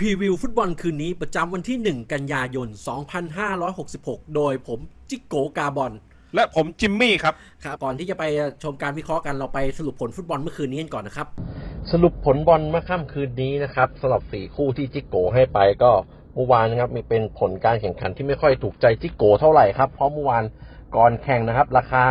พรีวิวฟุตบอลคืนนี้ประจำวันที่ 1 กันยายน 2566 โดยผมจิกโกกาบอล และผมจิมมี่ครับ ครับ ก่อนที่จะไปชมการวิเคราะห์กันเราไปสรุปผลฟุตบอลเมื่อคืนนี้กันก่อนนะครับ สรุปผลบอลเมื่อค่ำคืนนี้นะครับสำหรับสี่คู่ที่จิโกให้ไปก็เมื่อวานนะครับมีเป็นผลการแข่งขันที่ไม่ค่อยถูกใจจิโกเท่าไหร่ครับ เพราะเมื่อวานก่อนแข่งนะครับ ราคา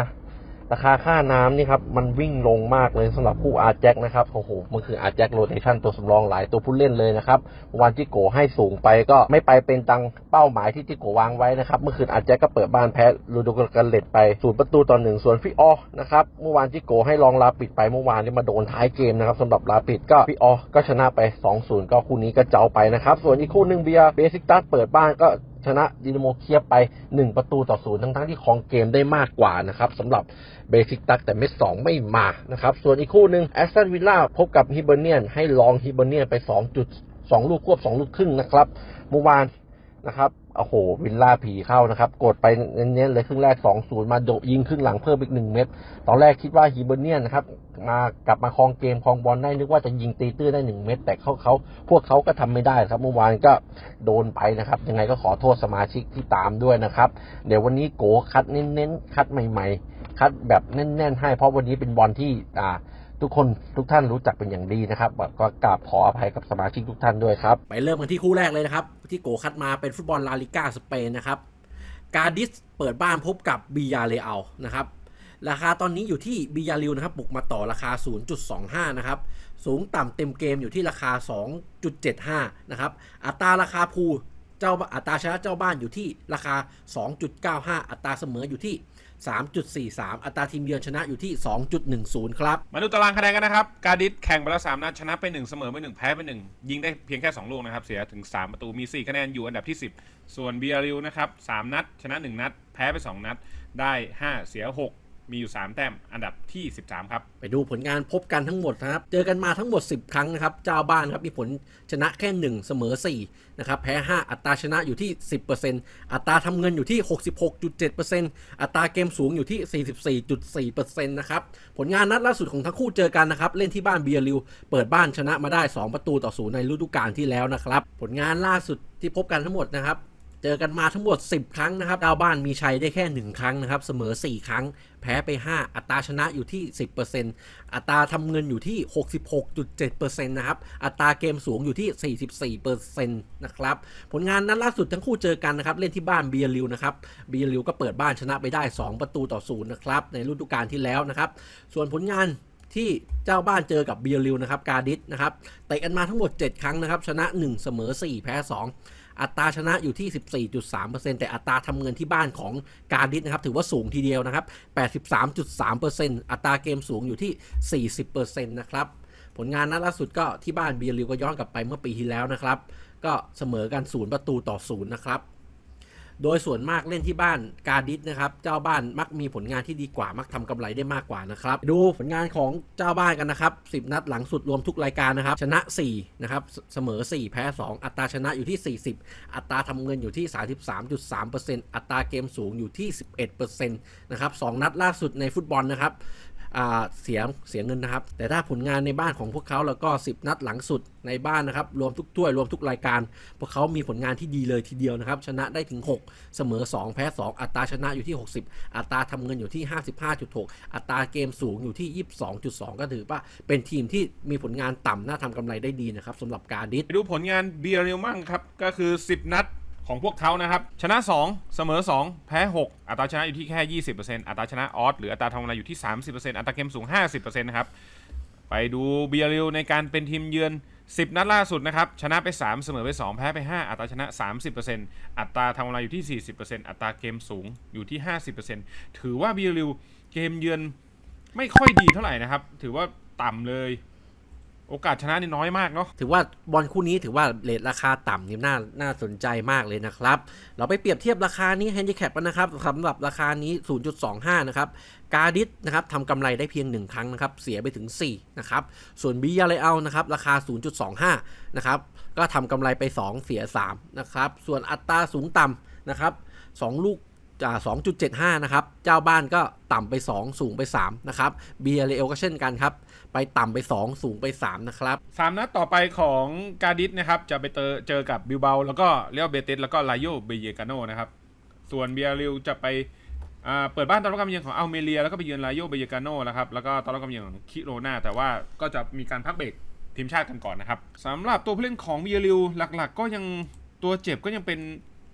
ราคาค่าน้ำนี่ครับมันวิ่งลงมากเลยสำหรับคู่อาร์แจ็คนะครับโอ้โหมันคืออาร์แจ็คโรเทชันตัวสำรองหลายตัวผู้เล่นเลยนะครับเมื่อวานจิโกให้สูงไปก็ไม่ไปเป็นตังเป้าหมายที่จิโกวางไว้นะครับเมื่อคืนอาร์แจ็คก็เปิดบ้านแพ้ลูโดกันเลตไปศูนย์ประตูต่อหนึ่งส่วนฟิออนะครับเมื่อวานจิโกให้ลองลาปิดไปเมื่อวานนี่มาโดนท้ายเกมนะครับสำหรับลาปิดก็ฟิออก็ชนะไป2-0ก็คู่นี้ก็เจ้าไปนะครับส่วนอีกคู่หนึ่งเบียร์เบสิกตัสเปิดบ้านก็ ชนะดินโมเคียบไป 1 ประตูต่อศูนย์ทั้งๆ ที่ครองเกมได้มากกว่านะครับสำหรับเบสิกตักแต่เม็ดสองไม่มานะครับ ส่วนอีกคู่หนึ่งแอสตันวิลล่าพบกับฮิเบเนียนให้ลองฮิเบเนียนไป2.2ลูกควบ 2 ลูกครึ่งนะครับเมื่อวานนะครับ โอ้โห วิลล่าผีเข้านะครับ กดไปเน้นๆเลยครึ่งแรก 2-0 มาโดยิงครึ่งหลังเพิ่มอีก 1 เม็ด ตอนแรกคิดว่าฮิเบอร์เนียนนะครับ มากลับมาครองเกมครองบอลได้ นึกว่าจะยิงตีตื้นได้ 1 เม็ด แต่เขาเขาพวกเขาก็ทำไม่ได้ครับ เมื่อวานก็โดนไปนะครับ ยังไงก็ขอโทษสมาชิกที่ตามด้วยนะครับ เดี๋ยววันนี้โกคัดเน้นๆ คัดใหม่ ๆ คัดแบบแน่นๆ ให้ เพราะวันนี้เป็นบอลที่ อ่า ทุกคนทุกท่านรู้จักเป็นอย่างดีนะครับก็กราบขออภัยกับสมาชิกทุกท่านด้วยครับ ไปเริ่มกันที่คู่แรกเลยนะครับ ที่โกคัดมาเป็นฟุตบอลลาลิก้าสเปนนะครับกาดิสเปิดบ้านพบกับบียาเรอัลนะครับราคาตอนนี้อยู่ที่บียาริวนะครับบุกมาต่อราคา 0.25 นะครับ สูงต่ำเต็มเกมอยู่ที่ราคา 2.75 นะครับ อัตราราคาภูเจ้าอัตราชนะเจ้าบ้านอยู่ที่ราคา 2.95 อัตราเสมออยู่ที่ 3.43 อัตราทีมเยือนชนะอยู่ที่ 2.10 ครับ มาดูตารางคะแนนกันนะครับ กาดิสแข่งไปแล้ว3นัดชนะไป 1 เสมอไป 1 แพ้ไป 1 ยิงได้เพียงแค่ 2 ลูกนะครับ เสียถึง 3 ประตูมี 4 คะแนนอยู่อันดับที่ 10 ส่วนเบียริวนะครับ3นัด ชนะ 1 นัด แพ้ไป 2 นัดได้ 5 เสีย 6 มีอยู่ 3 แต้มอันดับที่ 13 ครับ ไปดูผลงานพบกันทั้งหมดนะครับ เจอกันมาทั้งหมด 10 ครั้งนะครับ เจ้าบ้านครับมีผลชนะแค่ 1 เสมอ4นะครับแพ้ 5 อัตราชนะอยู่ที่ 10%อัตราทำเงินอยู่ที่ 66.7%อัตราเกมสูงอยู่ที่ 44.4%นะครับผลงานนัดล่าสุดของทั้งคู่เจอกันนะครับเล่นที่บ้านเบียริว เปิดบ้านชนะมาได้ 2 ประตูต่อศูนย์ในฤดูกาลที่แล้วนะครับผลงานล่าสุดที่พบกันทั้งหมดนะครับ เจอกันมาทั้งหมด 10 ครั้งนะครับดาวบ้านมีชัยได้แค่ 1 ครั้งนะครับ เสมอ 4 ครั้ง แพ้ไป 5 อัตราชนะอยู่ที่ 10%อัตราทำเงินอยู่ที่ 66.7%นะครับ อัตราเกมสูงอยู่ที่ 44%นะครับ ผลงานนั้นล่าสุดทั้งคู่เจอกันนะครับ เล่นที่บ้านเบียริวนะครับ เบียริวก็เปิดบ้านชนะไปได้ 2 ประตูต่อศูนย์นะครับ ในฤดูกาลที่แล้วนะครับ ส่วนผลงานที่เจ้าบ้านเจอกับเบียริวนะครับ กาดิสนะครับ เตะกันมาทั้งหมด 7 ครั้งนะครับ ชนะ 1 เสมอ 4 แพ้ 2 อัตราชนะอยู่ที่ 14.3%แต่อัตราทำเงินที่บ้านของกาดิสนะครับถือว่าสูงทีเดียวนะครับ 83.3%อัตราเกมสูงอยู่ที่ 40%นะครับผลงานนัดล่าสุดก็ที่บ้านเบียริวก็ย้อนกลับไปเมื่อปีที่แล้วนะครับ ก็เสมอกันศูนย์ประตูต่อศูนย์นะครับ โดยส่วนมากเล่นที่บ้านกาดิสนะครับ เจ้าบ้านมักมีผลงานที่ดีกว่ามักทำกำไรได้มากกว่านะครับ ดูผลงานของเจ้าบ้านกันนะครับ 10 นัดหลังสุดรวมทุกรายการนะครับ ชนะ4นะครับเสมอ 4 แพ้ 2 อัตราชนะอยู่ที่ 40 อัตราทำเงินอยู่ที่ 33.3%อัตราเกมสูงอยู่ที่ 11%นะครับ2นัดล่าสุดในฟุตบอลนะครับ เสียเสียเงินนะครับ แต่ถ้าผลงานในบ้านของพวกเขาแล้วก็ 10 นัดหลังสุดในบ้านนะครับ รวมทุกถ้วยรวมทุกรายการ พวกเขามีผลงานที่ดีเลยทีเดียวนะครับ ชนะได้ถึง 6 เสมอ 2 แพ้ 2 อัตราชนะอยู่ที่ 60 อัตราทำเงินอยู่ที่ 55.6 อัตราเกมสูงอยู่ที่ 22.2 ก็ถือว่าเป็นทีมที่มีผลงานต่ำน่าทำกำไรได้ดีนะครับสำหรับการดิสดูผลงานเบียริวมั่งครับก็คือ 10 นัด ของพวกเขานะครับ ชนะ 2 เสมอ 2 แพ้ 6 อัตราชนะอยู่ที่แค่ 20%อัตราชนะออสหรืออัตราทำกำไรอยู่ที่ 30%อัตราเกมสูง 50%นะครับ ไปดูเบียริวในการเป็นทีมเยือน 10 นัดล่าสุดนะครับ ชนะไป 3 เสมอไป 2 แพ้ไป 5 อัตราชนะ 30%อัตราทำกำไรอยู่ที่ 40%อัตราเกมสูงอยู่ที่ 50%ถือว่าเบียริวเกมเยือนไม่ค่อยดีเท่าไหร่นะครับ ถือว่าต่ำเลย โอกาสชนะนี่น้อยมากเนาะถือว่าบอลคู่นี้ถือว่าเลทราคาต่ำนี่น่าน่าสนใจมากเลยนะครับ เราไปเปรียบเทียบราคานี้แฮนดิแคปกันนะครับสำหรับราคานี้ 0.25 นะครับ กาดิสนะครับทำกำไรได้เพียง 1 ครั้งนะครับ เสียไปถึง 4 นะครับ ส่วนบียาเลเอานะครับ ราคา 0.25 นะครับ ก็ทำกำไรไป 2 เสีย 3 นะครับ ส่วนอัตราสูงต่ำนะครับ 2 ลูก 2.75 นะครับ เจ้าบ้านก็ต่ำไป 2 สูงไป 3 นะครับเบียเรเอลก็เช่นกันครับ ไปต่ำไป 2 สูงไป 3 นะครับสามนัดต่อไปของกาดิสนะครับ จะไปเจอเจอกับบิลเบาแล้วก็เรียลเบติสแล้วก็ไลโยเบเยกาโนนะครับ ส่วนเบียริลจะไปเปิดบ้านตอนรับการมาเยือนของอัลเมเรีย แล้วก็ไปเยือนไลโยเบเยกาโนนะครับแล้วก็ตอนรับการมาเยือนของคิโรนาแต่ว่าก็จะมีการพักเบรกทีมชาติกันก่อนนะครับสำหรับตัวผู้เล่นของเบียริลหลักๆ ก็ยังตัวเจ็บก็ยังเป็น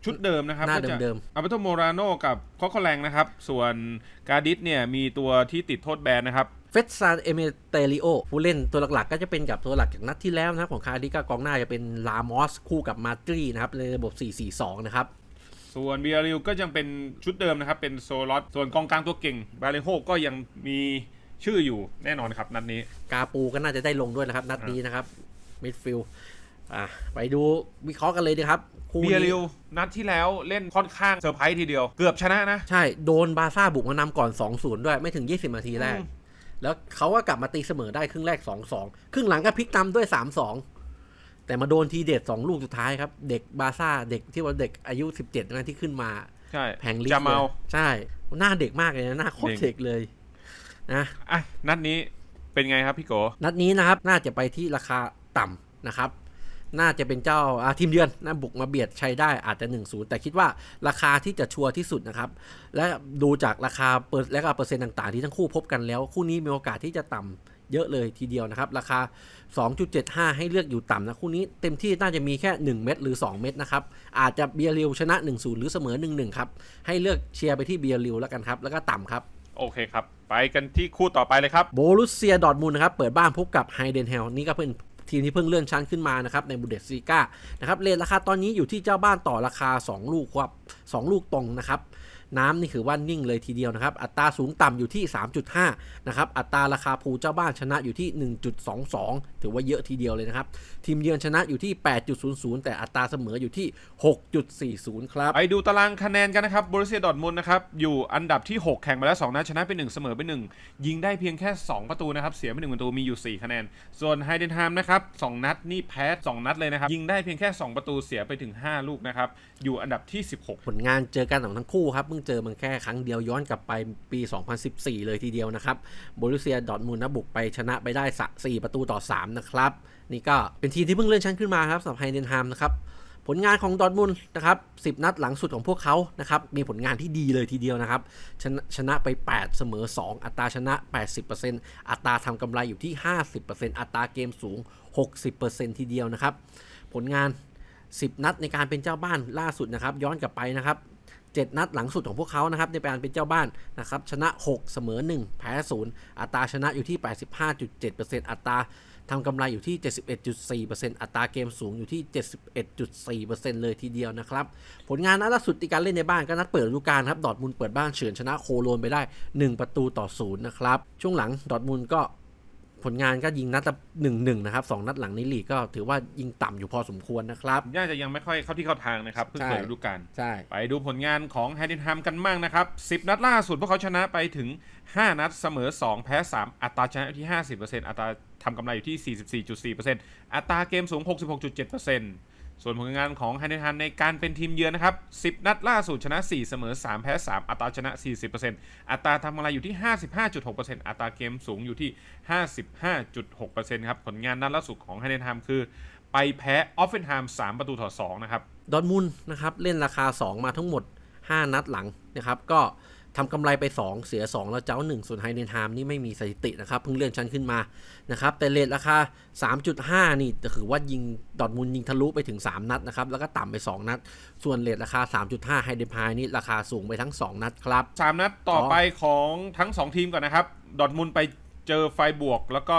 ชุดเดิมนะครับหน้าก็จะเดิมอัลเบโตโมราโนกับคอคแรงนะครับ ส่วนกาดิสเนี่ยมีตัวที่ติดโทษแบนนะครับ เฟสซานเอเมเตริโอผู้เล่นตัวหลักๆ ก็จะเป็นกับตัวหลักจากนัดที่แล้วนะครับ ของคาร์ดิกากองหน้าจะเป็นลามอสคู่กับมาตรีนะครับ ในระบบ 4-4-2 นะครับ ส่วนเบียริลก็ยังเป็นชุดเดิมนะครับ เป็นโซลอตส่วนกองกลางตัวเก่งบาเลโฮก็ยังมีชื่ออยู่แน่นอนครับนัดนี้ กาปูก็น่าจะได้ลงด้วยนะครับ นัดนี้นะครับมิดฟิล อะไปดูวิเคราะห์กันเลยดีครับคู่เบียรินี้ลนัดที่แล้วเล่นค่อนข้างเซอร์ไพรส์ทีเดียว เกือบชนะนะ ใช่โดนบาร์ซ่าบุกมานำก่อน 2-0 ด้วยไม่ถึง 20นาทีแรก อืม แล้วเขาก็กลับมาตีเสมอได้ครึ่งแรก 2-2 ครึ่งหลังก็พลิกนำด้วย 3-2 แต่มาโดนทีเด็ด 2 ลูกสุดท้ายครับ เด็กบาร์ซ่าเด็กที่ว่าเด็กอายุ 17นะที่ขึ้นมา ใช่แพงลิสจะเมาเลยใช่ หน้าเด็กมากเลยนะ หน้าโคตรเด็ก เด็กเลยนะ อะนัดนี้เป็นไงครับพี่โก นัดนี้นะครับ น่าจะไปที่ราคาต่ำนะครับ น่าจะเป็นเจ้าอ่าทีมเยือนนะบุกมาเบียดชัยได้อาจจะ 1-0 แต่คิดว่าราคาที่จะชัวร์ที่สุดนะครับ และดูจากราคาเปิดและก็เปอร์เซ็นต์ต่างๆ ที่ทั้งคู่พบกันแล้ว คู่นี้มีโอกาสที่จะต่ำเยอะเลยทีเดียวนะครับ ราคา 2.75 ให้เลือกอยู่ต่ำนะ คู่นี้เต็มที่น่าจะมีแค่ 1 เม็ดหรือ 2 เม็ดนะครับ อาจจะเบียร์ริวชนะ 1-0 หรือเสมอ 1-1 ครับ ให้เลือกเชียร์ไปที่เบียร์ริวแล้วกันครับ แล้วก็ต่ำครับ โอเคครับ ไปกันที่คู่ต่อไปเลยครับโบรุสเซียดอร์ทมุนด์นะครับ เปิดบ้านพบกับไฮเดนเฮลนี่ก็เป็น ทีมที่เพิ่งเลื่อนชั้นขึ้นมานะครับในบูเดสซีกานะครับเรทราคาตอนนี้อยู่ที่เจ้าบ้านต่อราคา 2 ลูกครับ2ลูกตรงนะครับ น้ำนี่คือว่านิ่งเลยทีเดียวนะครับ อัตราสูงต่ำอยู่ที่ 3.5 นะครับ อัตราราคาภูเจ้าบ้านชนะอยู่ที่ 1.22 ถือว่าเยอะทีเดียวเลยนะครับ ทีมเยือนชนะอยู่ที่ 8.00 แต่อัตราเสมออยู่ที่ 6.40 ครับ ไปดูตารางคะแนนกันนะครับบรูเซียดอร์ทมุนด์นะครับ อยู่อันดับที่ 6 แข่งมาแล้ว 2นัดชนะไป 1 เสมอไป 1 ยิงได้เพียงแค่ 2 ประตูนะครับ เสียไป1ประตูมีอยู่ 4 คะแนน ส่วนไฮเดนฮามนะครับ2นัดนี่แพ้2นัดเลยนะครับ ยิงได้เพียงแค่ 2 ประตูเสียไปถึง 5 ลูกนะครับ อยู่อันดับที่ 16 ผลงานเจอกันของทั้งคู่ครับเพิ่งเจอมันแค่ครั้งเดียวย้อนกลับไปปี 2014 เลยทีเดียวนะครับโบรุเซียดอทมุนด์นะบุกไปชนะไปได้4ประตูต่อ 3 นะครับ นี่ก็เป็นทีมที่เพิ่งเลื่อนชั้นขึ้นมาครับสำหรับไฮเดนฮามนะครับผลงานของดอทมุนด์นะครับ10 นัดหลังสุดของพวกเขานะครับ มีผลงานที่ดีเลยทีเดียวนะครับ ชนะชนะไป 8 เสมอ 2 อัตราชนะ 80%อัตราทำกำไรอยู่ที่ 50%อัตราเกมสูง 60%ทีเดียวนะครับ ผลงาน 10 นัดในการเป็นเจ้าบ้านล่าสุดนะครับ ย้อนกลับไปนะครับ 7 นัดหลังสุดของพวกเขานะครับในการเป็นเจ้าบ้านนะครับชนะ 6 เสมอ 1 แพ้ 0 อัตราชนะอยู่ที่ 85.7%อัตราทำกำไรอยู่ที่ 71.4%อัตราเกมสูงอยู่ที่ 71.4%เลยทีเดียวนะครับ ผลงานนัดล่าสุดในการเล่นในบ้านก็นัดเปิดฤดูกาลครับ ดอร์ทมุนด์เปิดบ้านเฉือนชนะโคโลนไปได้ 1 ประตูต่อ 0 นะครับ ช่วงหลังดอร์ทมุนด์ก็ ผลงานก็ยิงนัดละ1-1นะครับสองนัดหลังในลีกก็ถือว่ายิงต่ำอยู่พอสมควรนะครับน่าจะยังไม่ค่อยเข้าที่เข้าทางนะครับเพิ่งเปิดใช่ฤดูกาลใช่ไปดูผลงานของไฮเดนฮามกันบ้างนะครับ10นัดล่าสุดพวกเขาชนะไปถึง 5 นัดเสมอ 2 แพ้ 3 อัตราชนะอยู่ที่ 50%อัตราทำกำไรอยู่ที่ 44.4%อัตราเกมสูง 66.7% ส่วนผลงานของไฮเดนฮามในการเป็นทีมเยือนนะครับ 10 นัดล่าสุดชนะ 4 เสมอ 3 แพ้ 3 อัตราชนะ 40%อัตราทำกำไรอยู่ที่ 55.6%อัตราเกมสูงอยู่ที่ 55.6%ครับ ผลงานนัดล่าสุดของไฮเดนฮามคือ ไปแพ้ออฟเฟนไฮม์3ประตูต่อ2นะครับ ดอร์ทมุนนะครับ เล่นราคา 2 มาทั้งหมด 5 นัดหลังนะครับ ก็ ทำกำไรไป 2 เสีย 2 แล้วเจ้า 1 ส่วนไฮเดนฮามนี่ไม่มีสถิตินะครับ เพิ่งเลื่อนชั้นขึ้นมานะครับ แต่เลทราคา 3.5 นี่ถือว่ายิงดอร์ทมุนด์ยิงทะลุไปถึง 3 นัดนะครับ แล้วก็ต่ำไป 2 นัด ส่วนเลทราคา 3.5 ไฮเดนฮามนี่ราคาสูงไปทั้ง 2 นัดครับสามนัดต่อไปของทั้ง 2 ทีมก่อนนะครับดอร์ทมุนด์ไปเจอไฟบวก แล้วก็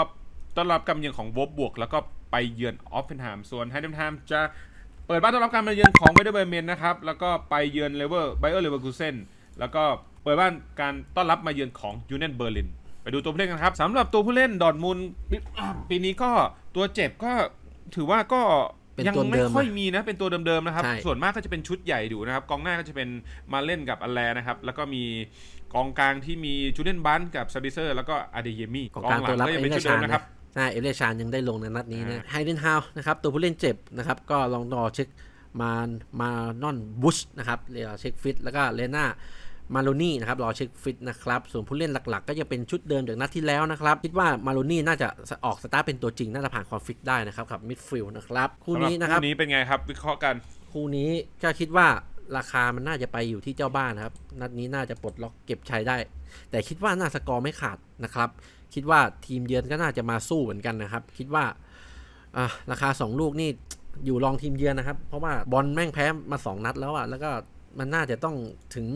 ต้อนรับการมาเยือนของวบบวก แล้วก็ไปเยือนออฟเฟนไฮม์ส่วนไฮเดนไฮมจะเปิดบ้านต้อนรับการมาเยือนของเวเดอร์เบอร์เมนนะครับแล้วก็ไปเยือนเลเวอร์ไบเออร์เลเวอร์คูเซนแล้วก็ ปิดบ้านการต้อนรับมาเยือนของยูเนนเบอร์ลินไปดูตัวผู้เล่นกันครับสำหรับตัวผู้เล่นดอร์ทมุนด์ปีปีนี้ก็ตัวเจ็บก็ถือว่าก็เป็นยังตัวไม่เดิมค่อยอะมีนะเป็นตัวเดิมๆนะครับใช่ส่วนมากก็จะเป็นชุดใหญ่ดูนะครับ กองหน้าก็จะเป็นมาเล่นกับอัลแลนะครับ แล้วก็มีกองกลางที่มีจูเดนบันกับซาบิเซอร์ แล้วก็อาเดเยมี่กองกลางตัวรับก็เอยังเป็นเลชุดชาเดินมนะครับใช่เอเลชานยังได้ลงในนัดนี้นะอ่าไฮเดนฮาวนะครับตัวผู้เล่นเจ็บนะครับก็ลองรอเช็คมามานอนบุชนะครับเรียกเช็คฟิตแล้วก็เลน่า มาโลนี่นะครับรอเช็คฟิตนะครับ ส่วนผู้เล่นหลักๆ ก็ยังเป็นชุดเดิมจากนัดที่แล้วนะครับ คิดว่ามาโลนี่น่าจะออกสตาร์ทเป็นตัวจริง น่าจะผ่านความฟิตได้นะครับกับมิดฟิลด์นะครับคู่นี้นะครับสำหคู่นี้เป็นไงครับวิเคราะห์กัน คู่นี้ก็คิดว่าราคามันน่าจะไปอยู่ที่เจ้าบ้านนะครับ นัดนี้น่าจะปลดล็อกเก็บชัยได้ แต่คิดว่าน่าสกอร์ไม่ขาดนะครับ คิดว่าทีมเยือนก็น่าจะมาสู้เหมือนกันนะครับ คิดว่าอะราคา 2 ลูกนี่อยู่รองทีมเยือนนะครับ เพราะว่าบอลแม่งแพ้มา 2 นัดแล้วอะแล้วก็มันน่าจะต้องถึง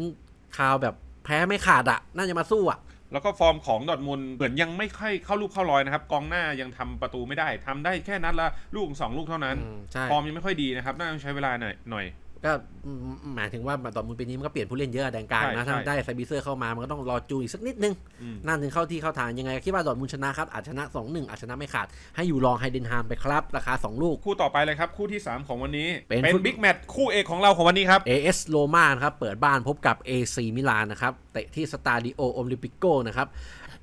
คราวแบบแพ้ไม่ขาดอะน่าจะมาสู้อะแล้วก็ฟอร์มของดอร์ทมุนด์เหมือนยังไม่ค่อยเข้าลูกเข้ารอยนะครับ กองหน้ายังทำประตูไม่ได้ทำได้แค่นัดละลูกสองลูกเท่านั้นอืมใช่ฟอร์มยังไม่ค่อยดีนะครับ น่าจะใช้เวลาหน่อยหน่อย ก็อืมหมายถึงว่าดอร์ทมุนด์ปีนี้มันก็เปลี่ยนผู้เล่นเยอะแดงกลางใช่นะถ้าใช่ได้ไซบิเซอร์เข้ามามันก็ต้องรอจูอีกสักนิดนึงอืมน่าถึงเข้าที่เข้าทางยังไงคิดว่าดอร์ทมุนด์ชนะครับอาจชนะ 2-1 อาจชนะไม่ขาด ให้อยู่รองไฮเดนฮามไปครับ ราคา 2 ลูก คู่ต่อไปเลยครับ คู่ที่ 3 ของวันนี้ เป็นเป็นฟุตบิ๊กแมตช์คู่เอกของเราของวันนี้ครับ AS โ o มานะครับเปิดบ้านพบกับ AC มิลานนะครับเตะที่สตาดิโอโอลิมปิโกนะครับ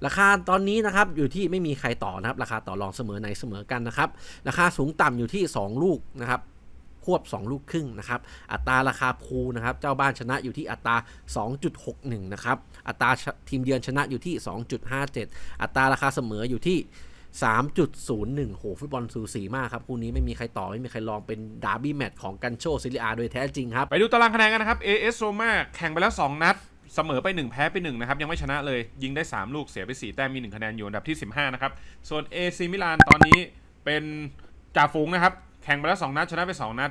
ราคาตอนนี้นะครับอยู่ที่ไม่มีใครต่อนะครับราคาต่อรองเสมอในเสมอกันนะครับราคาสูงต่ำอยู่ที่ 2 ลูกนะครับค วบ 2 ลูกครึ่งนะครับอัตราราคาพูลนะครับเจ้าบ้านชนะอยู่ที่อัตรา 2.61 นะครับอัตราทีมเยือนชนะอยู่ที่ 2.57 อัตราราคาเสมออยู่ที่3.01โหฟุตบอลสูสีมากครับ คู่นี้ไม่มีใครต่อ ไม่มีใครลองเป็นดาร์บี้แมตช์ของกันโชซิลิอาโดยแท้จริงครับ ไปดูตารางคะแนนกันนะครับ AS Roma แข่งไปแล้ว 2 นัด เสมอไป 1 แพ้ไป 1 นะครับ ยังไม่ชนะเลย ยิงได้ 3 ลูกเสียไป 4 แต้มมี 1 คะแนนอยู่อันดับที่ 15 นะครับ ส่วน AC มิลานตอนนี้เป็นจ่าฝูงนะครับ ข่งไปแล้ว2นัดชนะไป2นัด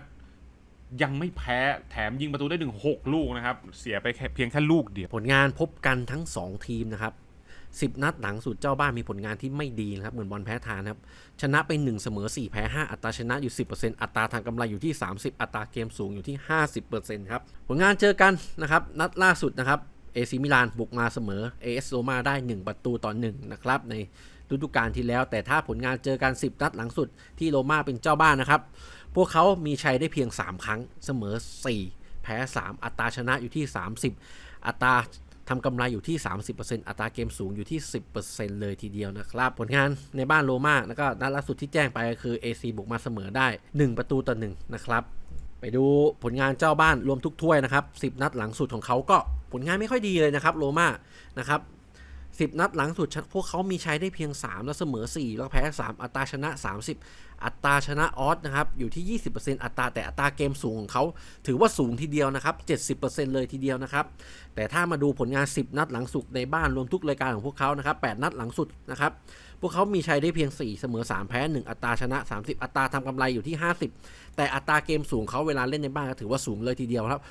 ยังไม่แพ้แถมยิงประตูได้ถึง6ลูกนะครับ เสียไปเพียงแค่ลูกเดียวผลงานพบกันทั้ง 2 ทีมนะครับ10นัดหลังสุดเจ้าบ้านมีผลงานที่ไม่ดีนะครับ เหมือนบอลแพ้ทานครับ ชนะไป 1 เสมอ 4 แพ้ 5 อัตราชนะอยู่ 10%อัตราทางกำไรอยู่ที่ 30 อัตราเกมสูงอยู่ที่ 50%ครับ ผลงานเจอกันนะครับ นัดล่าสุดนะครับเอซิมิลานบุกมาเสมอ AS โรมาได้ 1 ประตูต่อ1นะครับใน ฤดูกาลที่แล้ว แต่ถ้าผลงานเจอกัน 10 นัดหลังสุดที่โรมาเป็นเจ้าบ้านนะครับ พวกเขามีชัยได้เพียง 3 ครั้งเสมอ 4 แพ้ 3 อัตราชนะอยู่ที่ 30 อัตราทำกำไรอยู่ที่ 30%อัตราเกมสูงอยู่ที่ 10%เลยทีเดียวนะครับ ผลงานในบ้านโรม่าแล้วก็นัดล่าสุดที่แจ้งไปก็คือ AC บุกมาเสมอได้ 1 ประตูต่อ1นะครับไปดูผลงานเจ้าบ้านรวมทุกถ้วยนะครับ 10 นัดหลังสุดของเขาก็ผลงานไม่ค่อยดีเลยนะครับโรม่านะครับ 10 นัดหลังสุดพวกเขามีใช้ได้เพียง 3 แล้วเสมอ 4 แล้วแพ้ 3 อัตราชนะ 30 อัตราชนะออสนะครับอยู่ที่ 20%อัตราแต่อัตราเกมสูงของเขาถือว่าสูงทีเดียวนะครับ 70%เลยทีเดียวนะครับ แต่ถ้ามาดูผลงาน 10 นัดหลังสุดในบ้านรวมทุกรายการของพวกเขานะครับ 8 นัดหลังสุดนะครับ พวกเขามีชัยได้เพียง 4 เสมอ 3 แพ้ 1 อัตราชนะ 30 อัตราทำกำไรอยู่ที่ 50 แต่อัตราเกมสูงเขาเวลาเล่นในบ้านก็ถือว่าสูงเลยทีเดียวครับ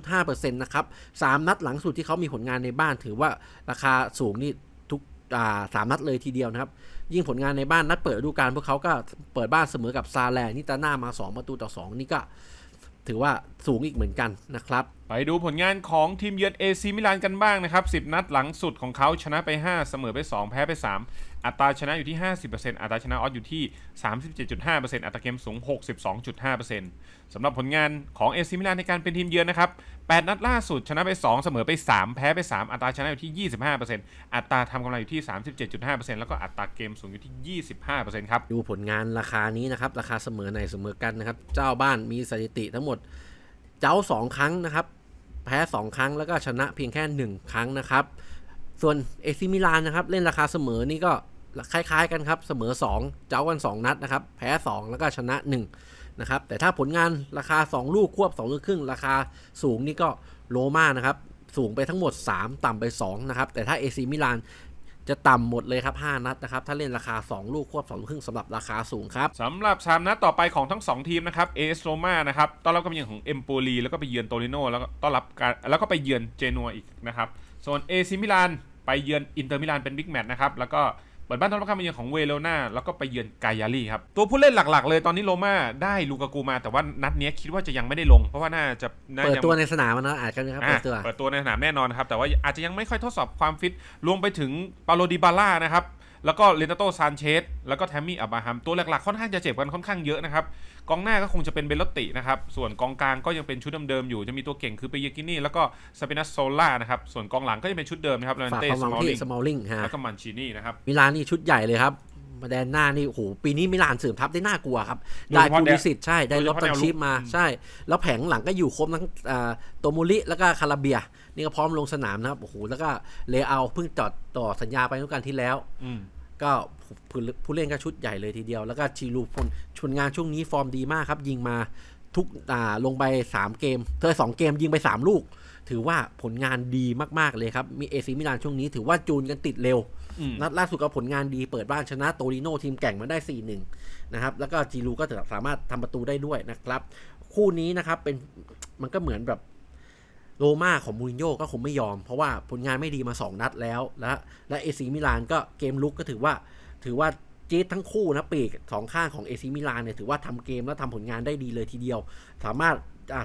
62.5%นะครับ 3 นัดหลังสุดที่เขามีผลงานในบ้านถือว่าราคาสูงนี่ทุกสามนัดเลยทีเดียวนะครับ ยิ่งผลงานในบ้านนัดเปิดฤดูกาลพวกเขาก็เปิดบ้านเสมอกับซาแลนิตาน่ามา 2 ประตูต่อ 2 นี่ก็ถือว่าสูงอีกเหมือนกันนะครับ ไปดูผลงานของทีมเยือน AC มิลานกันบ้างนะครับ 10 นัดหลังสุดของเขาชนะไป 5 เสมอไป 2 แพ้ไป 3 อัตราชนะอยู่ที่ 50%อัตราชนะออสอยู่ที่ 37.5%อัตราเกมสูง 62.5%สำหรับผลงานของ AC มิลานในการเป็นทีมเยือนนะครับ 8 นัดล่าสุดชนะไป 2 เสมอไป 3 แพ้ไป 3 อัตราชนะอยู่ที่ 25%อัตราทำกำไรอยู่ที่ 37.5%แล้วก็อัตราเกมสูงอยู่ที่ 25%ครับ ดูผลงานราคานี้นะครับ ราคาเสมอในเสมอกันนะครับ เจ้าบ้านมีสถิติทั้งหมด เจ้า 2 ครั้งนะครับ แพ้ 2 ครั้งแล้วก็ชนะเพียงแค่ 1 ครั้งนะครับ ส่วนเอซิมิลานนะครับ เล่นราคาเสมอนี่ก็คล้ายๆกันครับ เสมอ 2 เจ้ากัน 2 นัดนะครับ แพ้ 2 แล้วก็ชนะ 1 นะครับ แต่ถ้าผลงานราคา 2 ลูกควบ2ลูกครึ่ง ราคาสูงนี่ก็โลมานะครับ สูงไปทั้งหมด 3 ต่ำไป 2 นะครับ แต่ถ้าเอซิมิลานจะต่ำหมดเลยครับ 5 นัดนะครับ ถ้าเล่นราคา 2 ลูกควบ2ลูกครึ่งสำหรับราคาสูงครับสำหรับ 3 นัดต่อไปของทั้ง 2 ทีมนะครับเอสโรมานะครับต้อนรับการมาเยือนของเอมโปลีแล้วก็ไปเยือนโตริโนแล้วก็ต้อนรับการแล้วก็ไปเยือนเจนัวอีกนะครับ ส่วนเอซิมิลานไปเยือนอินเตอร์มิลานเป็นบิ๊กแมตช์นะครับ แล้วก็เปิดบ้านต้อนรับการมาเยือนของเวโรนาแล้วก็ไปเยือนกายาลีครับ ตัวผู้เล่นหลักๆ เลยตอนนี้โรม่าได้ลูกากูมาแต่ว่านัดเนี้ยคิดว่าจะยังไม่ได้ลง เพราะว่าน่าจะน่าเปิดจะตัวในสนามนะอาจจะนะครับอะเปิดตัวเปิดตัวในสนามแน่นอนครับแต่ว่าอาจจะยังไม่ค่อยทดสอบความฟิตรวมไปถึงปาโลดิบาล่านะครับแล้วก็เรนาโตซานเชสแล้วก็แทมมี่อับราฮัมตัวหลักๆ ค่อนข้างจะเจ็บกันค่อนข้างเยอะนะครับ กองหน้าก็คงจะเป็นเบลลอตตินะครับส่วนกองกลางก็ยังเป็นชุดเดิมๆอยู่จะมีตัวเก่งคือเปเยกินี่แล้วก็สเปนัสโซล่านะครับส่วนกองหลังก็จะเป็นชุดเดิมนะครับเลนฝากเต้ความหสวังมอลที่ลิงสมอลลิงฮะแล้วก็มันชินี่นะครับมิลานนี่ชุดใหญ่เลยครับมาแดนหน้านี่โอ้โหปีนี้มิลานเสริมทัพได้น่ากลัวครับโดยได้เฉพาะปูแนวริสิตใช่ได้โดยรเฉถพาะตัแนงวชิปลุกมาอืมใช่ แล้วแผงหลังก็อยู่ครบทั้งอ่าโตมูริแล้วก็คาราเบีย นี่ก็พร้อมลงสนามนะครับโอ้โหแล้วก็เลอาเพิ่งจอดต่อสัญญาไปฤดูกาลที่แล้วอืม ก็ผู้ผู้เล่นก็ชุดใหญ่เลยทีเดียว แล้วก็ชีรูพลชนงานช่วงนี้ฟอร์มดีมากครับ ยิงมาทุกอ่าลงไป 3 เกม เธอสองเกมยิงไป 3 ลูก ถือว่าผลงานดีมาก ๆ เลยครับ มีเอซีมิลานช่วงนี้ถือว่าจูนกันติดเร็วอืมนัดล่าสุดก็ผลงานดีเปิดบ้านชนะโตริโนทีมแก่งมาได้ 4-1 นะครับ แล้วก็จีรูก็จะสามารถทำประตูได้ด้วยนะครับ คู่นี้นะครับเป็นมันก็เหมือนแบบ โรม่าของมูรินโญ่ก็คงไม่ยอม เพราะว่าผลงานไม่ดีมา 2 นัดแล้ว และและเอซีมิลานก็เกมลุกก็ถือว่า ถือว่าจี๊ดทั้งคู่นะปีกสองข้างของเอซีมิลานเนี่ยถือว่าทำเกมและทำผลงานได้ดีเลยทีเดียว สามารถ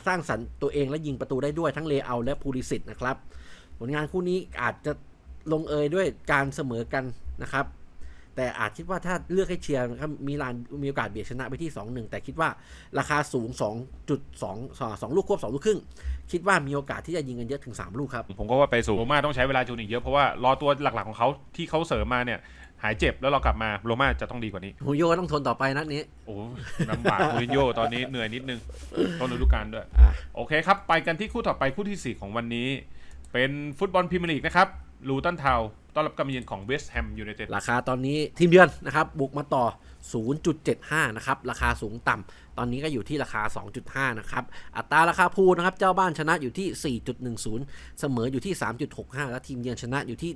สร้างสรรค์ตัวเองและยิงประตูได้ด้วยทั้งเลเอาและพูลิสิตนะครับ ผลงานคู่นี้อาจจะลงเอยด้วยการเสมอกันนะครับ แต่อาจคิดว่าถ้าเลือกให้เชียร์ครับมิลานมีโอกาสเบียดชนะไปที่ 2-1 แต่คิดว่าราคาสูง 2.2 2ลูกควบ2ลูกครึ่ง คิดว่ามีโอกาสที่จะยิงกันเยอะถึง 3 ลูกครับ ผมก็ว่าไปสู่โรม่าต้องใช้เวลาจูนอีกเยอะเพราะว่ารอตัวหลักๆของเขาที่เขาเสริมมาเนี่ยหายเจ็บแล้วเรากลับมาโรม่าจะต้องดีกว่านี้ฮูโยต้องทนต่อไปนัดนี้ โอ้ลำบากมูรินโญ่ตอนนี้เหนื่อยนิดนึงต้นฤดูกาลด้วยอะโอเคครับ ไปกันที่คู่ต่อไปคู่ที่ 4 ของวันนี้ เป็นฟุตบอลพรีเมียร์ลีกนะครับลูตันทาวต้อนรับการมาเยือนของเวสต์แฮมยูไนเต็ดราคาตอนนี้ทีมเยือนนะครับบุกมาต่อ 0.75 นะครับ ราคาสูงต่ำตอนนี้ก็อยู่ที่ราคา 2.5 นะครับ อัตราราคาพูนะครับ เจ้าบ้านชนะอยู่ที่ 4.10 เสมออยู่ที่ 3.65 แล้วทีมเยือนชนะอยู่ที่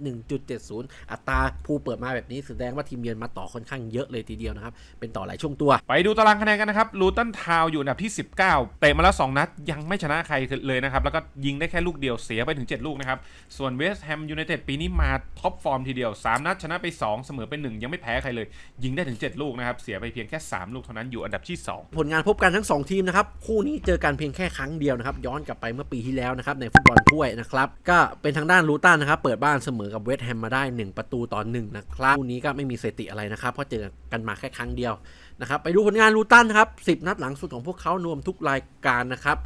1.70 อัตราพูเปิดมาแบบนี้แสดงว่าทีมเยือนมาต่อค่อนข้างเยอะเลยทีเดียวนะครับ เป็นต่อหลายช่วงตัว ไปดูตารางคะแนนกันนะครับ ลูตันทาวอยู่อันดับที่ 19 เตะมาแล้ว 2 นัด ยังไม่ชนะใครเลยนะครับ แล้วก็ยิงได้แค่ลูกเดียวเสียไปถึง 7 ลูกนะครับ ส่วนเวสต์แฮมยูไนเต็ดปีนี้มาท็อปฟอร์มทีเดียว 3 นัดชนะไป 2 เสมอไป 1 ยังไม่แพ้ใครเลย ยิงได้ถึง 7 ลูกนะครับ เสียไปเพียงแค่ 3 ลูกเท่านั้นอยู่อันดับที่ 2ผลงานพบกันทั้ง 2 ทีมนะครับ คู่นี้เจอกันเพียงแค่ครั้งเดียวนะครับ ย้อนกลับไปเมื่อปีที่แล้วนะครับ ในฟุตบอลถ้วยนะครับ ก็เป็นทางด้านลูตันนะครับ เปิดบ้านเสมอกับเวสต์แฮมมาได้ 1 ประตูต่อ1นะครับ คู่นี้ก็ไม่มีสถิติอะไรนะครับ เพราะเจอกันมาแค่ครั้งเดียวนะครับ ไปดูผลงานลูตันครับ10 นัดหลังสุดของพวกเขารวมทุกรายการนะครับ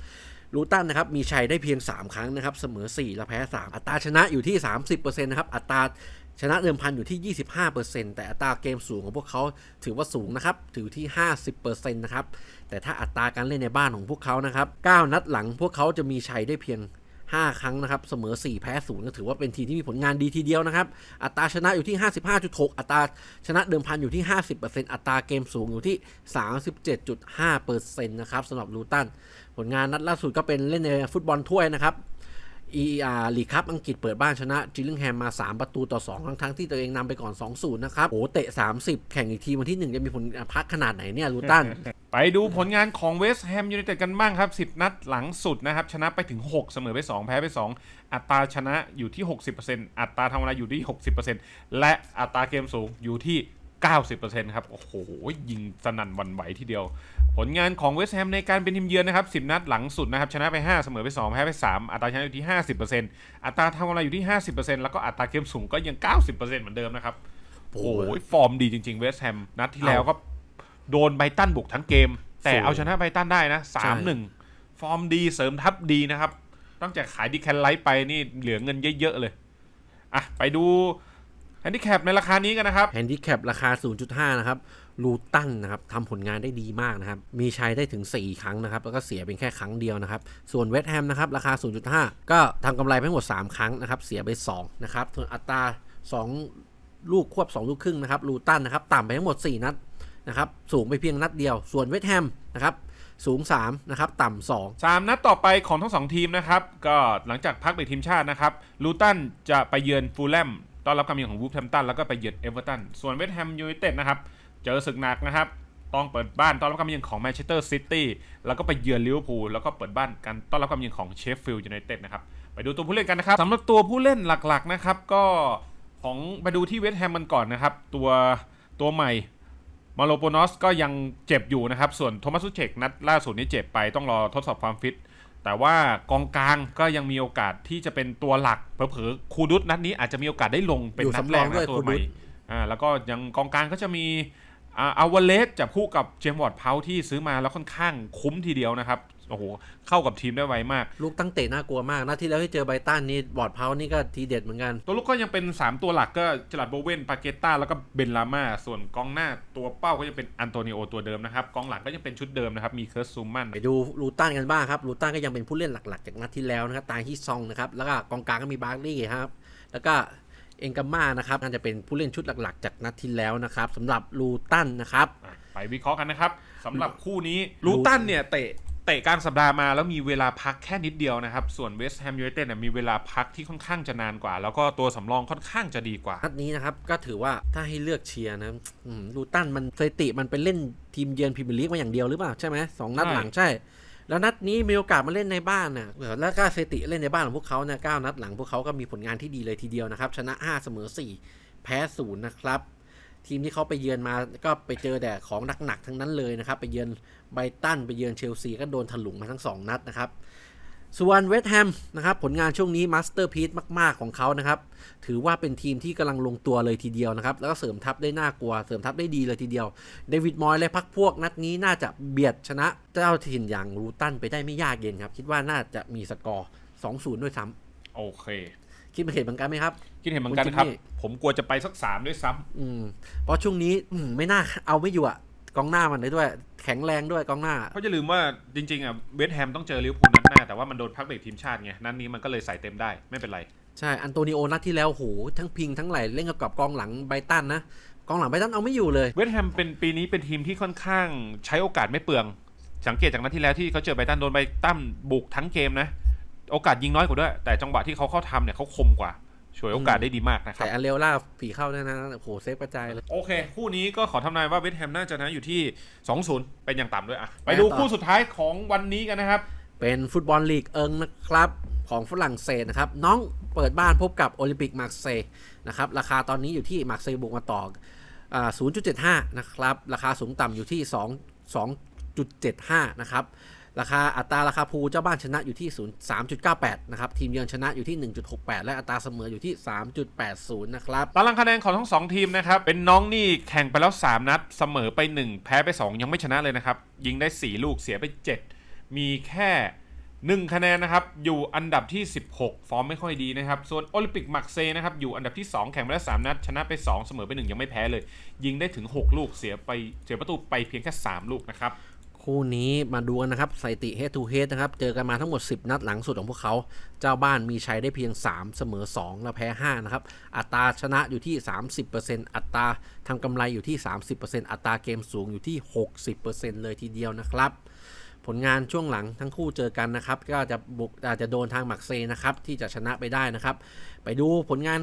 ลูตันนะครับมีชัยได้เพียง 3 ครั้งนะครับ เสมอ 4 และแพ้ 3 อัตราชนะอยู่ที่ 30%นะครับ อัตรา ชนะเดิมพันอยู่ที่ 25%แต่อัตราเกมสูงของพวกเขาถือว่าสูงนะครับ ถือที่ 50%นะครับ แต่ถ้าอัตราการเล่นในบ้านของพวกเขานะครับ 9 นัดหลังพวกเขาจะมีชัยได้เพียง 5 ครั้งนะครับ เสมอ 4 แพ้0ก็ถือว่าเป็นทีมที่มีผลงานดีทีเดียวนะครับ อัตราชนะอยู่ที่ 55.6 อัตราชนะเดิมพันอยู่ที่ 50%อัตราเกมสูงอยู่ที่ 37.5%นะครับสำหรับลูตัน ผลงานนัดล่าสุดก็เป็นเล่นในฟุตบอลถ้วยนะครับ ER ลีคัพอังกฤษเปิดบ้านชนะจิลลิงแฮมมา 3 ประตูต่อ 2 ทั้งทั้งที่ตัวเองนำไปก่อน 2-0 นะครับโอ้เตะ 30 แข่งอีกทีวันที่ 1 จะมีผลพักขนาดไหนเนี่ยลูตัน ไปดูผลงานของเวสต์แฮมยูไนเต็ดกันบ้างครับ 10 นัดหลังสุดนะครับ ชนะไปถึง 6 เสมอไป 2 แพ้ไป 2 อัตราชนะอยู่ที่ 60%อัตราทำเวลาอยู่ที่ 60%และอัตราเกมสูงอยู่ที่ 90%ครับ โอ้โห ยิงสนั่นหวันไหวทีเดียว ผลงานของเวสต์แฮมในการเป็นทีมเยือนนะครับ 10 นัดหลังสุดนะครับ ชนะไป 5 เสมอไป 2 แพ้ไป 3 อัตราชนะอยู่ที่ 50%อัตราทำเวลาอยู่ที่ 50%แล้วก็อัตราเกมสูงก็ยัง 90%เหมือนเดิมนะครับ โอ้โห ฟอร์มดีจริง ๆ เวสต์แฮม นัดที่แล้วก็โดนไบรตันบุกทั้งเกม แต่เอาชนะไบรตันได้นะสามหนึ่งฟอร์มดีเสริมทัพดีนะครับตั้งแต่ขายดิแคนไลท์ไปนี่เหลือเงินเยอะๆเลย อะ ไปดู แฮนดิแคปในราคานี้กันนะครับ แฮนดิแคปราคา 0.5 นะครับ ลูตันนะครับทำผลงานได้ดีมากนะครับ มีชัยได้ถึง 4 ครั้งนะครับ แล้วก็เสียเป็นแค่ครั้งเดียวนะครับ ส่วนเวสต์แฮมนะครับ ราคา 0.5 ก็ทำกำไรไปทั้งหมด 3 ครั้งนะครับ เสียไป 2 นะครับส่วนอัตรา 2 ลูกควบ 2 ลูกครึ่งนะครับ ลูตันนะครับ ต่ำไปทั้งหมด 4 นัดนะครับ สูงไปเพียงนัดเดียว ส่วนเวสต์แฮมนะครับสูง 3 นะครับ ต่ำ2สามนัดต่อไปของทั้งสองทีมนะครับ ก็หลังจากพักไปทีมชาตินะครับลูตันจะไปเยือนฟูลแลม ต้อนรับการมาเยือนของวูฟแฮมตันแล้วก็ไปเยือนเอเวอร์ตัน ส่วนเวสต์แฮมยูไนเต็ดนะครับ เจอศึกหนักนะครับ ต้องเปิดบ้านต้อนรับการมาเยือนของแมนเชสเตอร์ซิตี้ แล้วก็ไปเยือนลิเวอร์พูล แล้วก็เปิดบ้านกันต้อนรับการมาเยือนของเชฟฟิลด์ยูไนเต็ดนะครับ ไปดูตัวผู้เล่นกันนะครับสำหรับตัวผู้เล่นหลักๆนะครับ ก็ของไปดูที่เวสต์แฮมมันก่อนนะครับ ตัวตัวใหม่มาโลโปนอสก็ยังเจ็บอยู่นะครับ ส่วนโทมัสซูเชกนัดล่าสุดนี้เจ็บไปต้องรอทดสอบความฟิต แต่ว่ากองกลางก็ยังมีโอกาสที่จะเป็นตัวหลักเผลอๆคูดุสนัดนี้อาจจะมีโอกาสได้ลงเป็นอยู่นัดสำแรรองกด้วยนะตัวใหม่คูดุสอ่าแล้วก็ยังกองกลางก็จะมีอ่าอาวเลสจับคู่กับเจมส์วอร์ดเพาที่ซื้อมาแล้วค่อนข้างคุ้มทีเดียวนะครับ โอ้โหเข้ากับทีมได้ไวมาก ลูกตั้งเตะน่ากลัวมากนัดที่แล้วที่เจอไบรตันนี่บอร์ดเพานี่ก็ทีเด็ดเหมือนกัน ตัวลูกก็ยังเป็น 3 ตัวหลักก็จลัดโบเวนปาเกต้าแล้วก็เบนลาม่าส่วนกองหน้าตัวเป้าก็ยังเป็นอันโตนิโอตัวเดิมนะครับกองหลังก็ยังเป็นชุดเดิมนะครับมีเคิร์สซูมันไปดูลูตันกันบ้างครับลูตันก็ยังเป็นผู้เล่นหลักๆ จากนัดที่แล้วนะครับตายที่ซองนะครับแล้วก็กองกลางก็มีบาร์ลี่ครับแล้วก็เองกาม่านะครับน่าจะเป็นผู้เล่นชุดหลักๆ จากนัดที่แล้วนะครับสำหรับลูตันนะครับอะไปวิเคราะห์กันนะครับสำหรับคู่นี้ลูตันเนี่ยเตะ เตะกลารสัปดาห์มาแล้วมีเวลาพักแค่นิดเดียวนะครับ ส่วนเวสต์แฮมยูไนเต็ดเนี่ยมีเวลาพักที่ค่อนข้างจะนานกว่า แล้วก็ตัวสำรองค่อนข้างจะดีกว่านัดนี้นะครับ ก็ถือว่าถ้าให้เลือกเชียร์นะลูตันมันสถิติมันไปเล่นทีมเยือนพรีเมียร์ลีกมาอย่างเดียวหรือเปล่าใช่ไหมสองนัดหลังใช่ แล้วนัดนี้มีโอกาสมาเล่นในบ้านนะแล้วก็สถิติเล่นในบ้านของพวกเขาเนี่ยเก้านัดหลังพวกเขาก็มีผลงานที่ดีเลยทีเดียวนะครับชนะ5เสมอ4แพ้ศูนย์นะครับ ทีมที่เขาไปเยือนมาก็ไปเจอแต่ของหนักๆทั้งนั้นเลยนะครับ ไปเยือนไบรตันไปเยือนเชลซีก็โดนถลุงมาทั้ง 2 นัดนะครับส่วนเวสต์แฮมนะครับผลงานช่วงนี้มาสเตอร์พีซมาก ๆ ของเขานะครับถือว่าเป็นทีมที่กำลังลงตัวเลยทีเดียวนะครับ แล้วก็เสริมทัพได้น่ากลัว เสริมทัพได้ดีเลยทีเดียวเดวิดมอยและพักพวกนัดนี้น่าจะเบียดชนะเจ้าถิ่นอย่างรูตันไปได้ไม่ยากเย็นครับ คิดว่าน่าจะมีสกอร์ 2-0 ด้วยซ้ำโอเค คิดเป็นเหตุเหมือนกันไหมครับ คิดเห็นเหมือนกันครับ คุณจิมมี่ ผมกลัวจะไปสักสามด้วยซ้ำอืมเพราะช่วงนี้อืมไม่น่าเอาไม่อยู่อะกองหน้ามันเลยด้วย แข็งแรงด้วยกองหน้า เพราะจะลืมว่าจริงๆอะเวสต์แฮมต้องเจอลิเวอร์พูลนัดหน้า แต่ว่ามันโดนพักเบรกทีมชาติไงนัดนี้มันก็เลยใส่เต็มได้ไม่เป็นไร ใช่ อันโตนิโอนัดที่แล้วโหทั้งพิงทั้งไหลเล่นกับกองหลังไบรตันนะกองหลังไบรตันเอาไม่อยู่เลย เวสต์แฮมเป็นปีนี้เป็นทีมที่ค่อนข้างใช้โอกาสไม่เปลือง สังเกตจากนัดที่แล้วที่เขาเจอไบรตันโดนไบรตันบุกทั้งเกมนะ โอกาสยิงน้อยกว่าด้วย แต่จังหวะที่เขาเข้าทำเนี่ยเขาคมกว่าช่วยโอกาสได้ดีมากนะครับ แต่อันเรลล่าผีเข้าเนี่ยนะโหเซฟกระจายเลย โอเค คู่นี้ก็ขอทำนายว่าเวสต์แฮมน่าจะชนะอยู่ที่ 2-0 เป็นอย่างต่ำด้วยอะ ไปไปดูต่อคู่สุดท้ายของวันนี้กันนะครับ เป็นฟุตบอลลีกเอิงนะครับ ของฝรั่งเศสนะครับ น้องเปิดบ้านพบกับโอลิมปิกมาร์เซย์นะครับ ราคาตอนนี้อยู่ที่มาร์เซย์บวกมาต่ออ่า0.75 นะครับ ราคาสูงต่ำอยู่ที่ 2 2.75 นะครับ ราคาอัตราราคาภูเจ้าบ้านชนะอยู่ที่ 0 3.98 นะครับ ทีมเยือนชนะอยู่ที่ 1.68 และอัตราเสมออยู่ที่ 3.80 นะครับ ตารางคะแนนของทั้งสองทีมนะครับ เป็นน้องนี่แข่งไปแล้ว 3 นัด เสมอไป 1 แพ้ไป 2 ยังไม่ชนะเลยนะครับ ยิงได้ 4 ลูกเสียไป 7 มีแค่ 1 คะแนนนะครับ อยู่อันดับที่ 16 ฟอร์มไม่ค่อยดีนะครับ ส่วนโอลิมปิกมักเซนะครับ อยู่อันดับที่ 2 แข่งไปแล้ว 3 นัด ชนะไป 2 เสมอไป 1 ยังไม่แพ้เลย ยิงได้ถึง 6 ลูก เสียไป เสียประตูไปเพียงแค่ 3 ลูกนะครับ คู่นี้มาดูกันนะครับสถิติ head to head นะครับ เจอกันมาทั้งหมด 10 นัดหลังสุดของพวกเขา เจ้าบ้านมีชัยได้เพียง 3 เสมอ 2 และแพ้ 5 นะครับ อัตราชนะอยู่ที่ 30%อัตราทำกำไรอยู่ที่ 30%อัตราเกมสูงอยู่ที่ 60%เลยทีเดียวนะครับผลงานช่วงหลังทั้งคู่เจอกันนะครับ ก็จะบุกอาจจะโดนทางหมักเซนะครับ ที่จะชนะไปได้นะครับ ไปดูผลงาน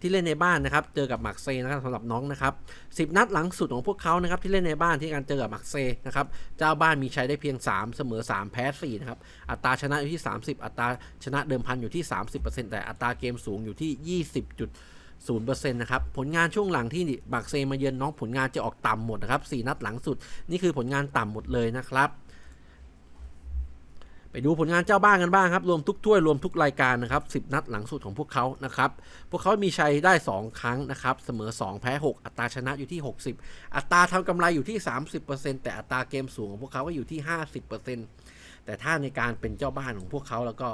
ที่เล่นในบ้านนะครับ เจอกับมักเซนะครับสำหรับน้องนะครับ10 นัดหลังสุดของพวกเขานะครับที่เล่นในบ้านที่การเจอกับมักเซนะครับเจ้าบ้านมีชัยได้เพียง 3 เสมอ 3 แพ้4นะครับอัตราชนะอยู่ที่ 30 อัตราชนะเดิมพันอยู่ที่ 30%แต่อัตราเกมสูงอยู่ที่ 20.0%นะครับ ผลงานช่วงหลังที่บักเซมาเยือนน้องผลงานจะออกต่ำหมดนะครับ 4 นัดหลังสุด นี่คือผลงานต่ำหมดเลยนะครับ ไปดูผลงานเจ้าบ้านกันบ้างครับ รวมทุกถ้วยรวมทุกรายการนะครับ 10 นัดหลังสุดของพวกเขานะครับ พวกเขามีชัยได้ 2 ครั้งนะครับ เสมอ 2 แพ้ 6 อัตราชนะอยู่ที่ 60 อัตราทำกำไรอยู่ที่ 30%แต่อัตราเกมสูงของพวกเขาก็อยู่ที่ 50%แต่ถ้าในการเป็นเจ้าบ้านของพวกเขาแล้วก็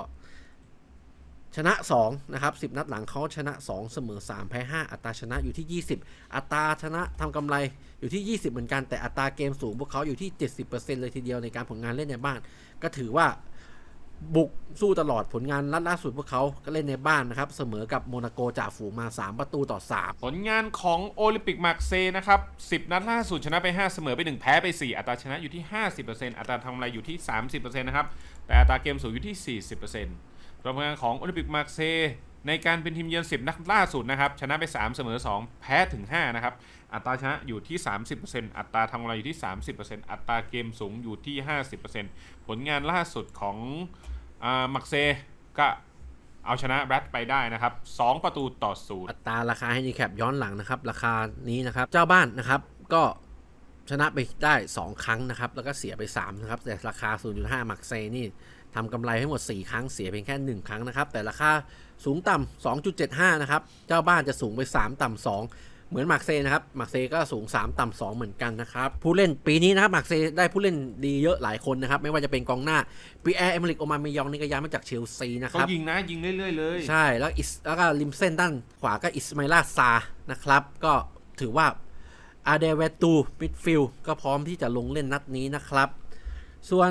ชนะ2นะครับ10 นัดหลังเขาชนะ 2 เสมอ 3 แพ้ 5 อัตราชนะอยู่ที่ 20 อัตราชนะทำกำไรอยู่ที่ 20 เหมือนกัน แต่อัตราเกมสูงพวกเขาอยู่ที่ 70%เลยทีเดียวในการผลงานเล่นในบ้าน ก็ถือว่าบุกสู้ตลอดผลงานนัดล่าสุดพวกเขาก็เล่นในบ้านนะครับ เสมอกับโมนาโกจ่าฝูงมา 3 ประตูต่อ 3 ผลงานของโอลิมปิกมาร์เซนะครับ 10 นัดล่าสุดชนะไป 5 เสมอไป 1 แพ้ไป 4 อัตราชนะอยู่ที่ 50%อัตราทำกำไรอยู่ที่ 30%นะครับแต่อัตราเกมสูงอยู่ที่ 40% ผลงานของโอลิมปิกมาร์เซย์ในการเป็นทีมเยือน 10 นัดล่าสุดนะครับ ชนะไป 3 เสมอ 2 แพ้ถึง 5 นะครับ อัตราชนะอยู่ที่ 30%อัตราทำกำไรอยู่ที่ 30%อัตราเกมสูงอยู่ที่ 50%ผลงานล่าสุดของอ่ามักเซย์ก็เอาชนะแบรดไปได้นะครับ 2 ประตูต่อศูนย์อัตราราคาให้ดีแคปย้อนหลังนะครับ ราคานี้นะครับ เจ้าบ้านนะครับ ก็ ชนะไปได้ 2 ครั้งนะครับ แล้วก็เสียไป3นะครับ แต่ราคา 0.5 มักเซนี่ทำกำไรให้หมด 4 ครั้ง เสียเพียงแค่ 1 ครั้งนะครับ แต่ราคาสูงต่ำ 2.75 นะครับ เจ้าบ้านจะสูงไป 3 ต่ำ 2 เหมือนมาร์กเซย์นะครับมาร์กเซย์ก็สูง 3 ต่ำ 2 เหมือนกันนะครับ ผู้เล่นปีนี้นะครับมาร์กเซย์ได้ผู้เล่นดีเยอะหลายคนนะครับ ไม่ว่าจะเป็นกองหน้าปีแอร์เอเมริกโอมาเมยองนี่ก็ย้ายมาจากเชลซีนะคเขารับยิงนะยิงเรื่อยๆเลย ใช่ แล้วอิสแล้วก็ริมเส้นด้านขวาก็อิสมาอิลาซา นะครับ ก็ถือว่า อาเดเวตูมิดฟิลก็พร้อมที่จะลงเล่นนัดนี้นะครับ ส่วน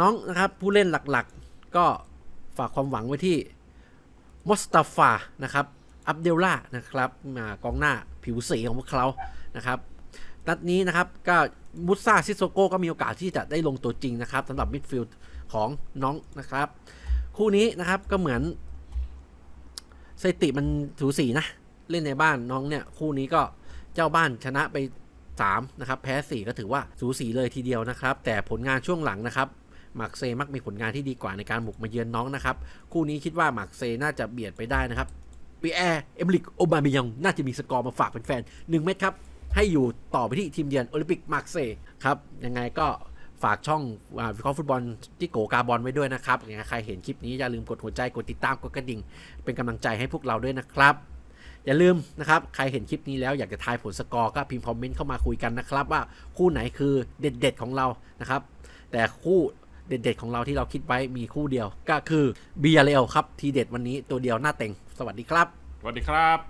น้องนะครับผู้เล่นหลักๆ ก็ฝากความหวังไว้ที่มอสตาฟานะครับอับเดลล่านะครับมากองหน้าผิวสีของพวกเขานะครับนัดนี้นะครับก็มุซาซิโซโกก็มีโอกาสที่จะได้ลงตัวจริงนะครับสำหรับมิดฟิลด์ของน้องนะครับ คู่นี้นะครับก็เหมือนสถิติมันถูสีนะ เล่นในบ้านน้องเนี่ย คู่นี้ก็ เจ้าบ้านชนะไป 3 นะครับ แพ้ 4 ก็ถือว่าสูสีเลยทีเดียวนะครับ แต่ผลงานช่วงหลังนะครับมาร์กเซมักมีผลงานที่ดีกว่าในการบุกมาเยือนน้องนะครับ คู่นี้คิดว่ามาร์กเซน่าจะเบียดไปได้นะครับปีแอร์เอมริกโอบามิยองน่าจะมีสกอร์มาฝากแฟนๆหนึ่งเม็ดครับ ให้อยู่ต่อไปที่ทีมเยือนโอลิมปิกมาร์กเซครับ ยังไงก็ฝากช่องอ่าวิเคราะห์ฟุตบอลที่โกกาบอลไว้ด้วยนะครับยังไงใครเห็นคลิปนี้อย่าลืมกดหัวใจกดติดตามกดกระดิ่ง เป็นกำลังใจให้พวกเราด้วยนะครับ อย่าลืมนะครับ ใครเห็นคลิปนี้แล้วอยากจะทายผลสกอร์ก็พิมพ์คอมเมนต์เข้ามาคุยกันนะครับ ว่าคู่ไหนคือเด็ดๆของเรานะครับ แต่คู่เด็ดๆของเราที่เราคิดไว้มีคู่เดียวก็คือเบียเรลครับทีเด็ดวันนี้ตัวเดียวหน้าเต็งสวัสดีครับ สวัสดีครับ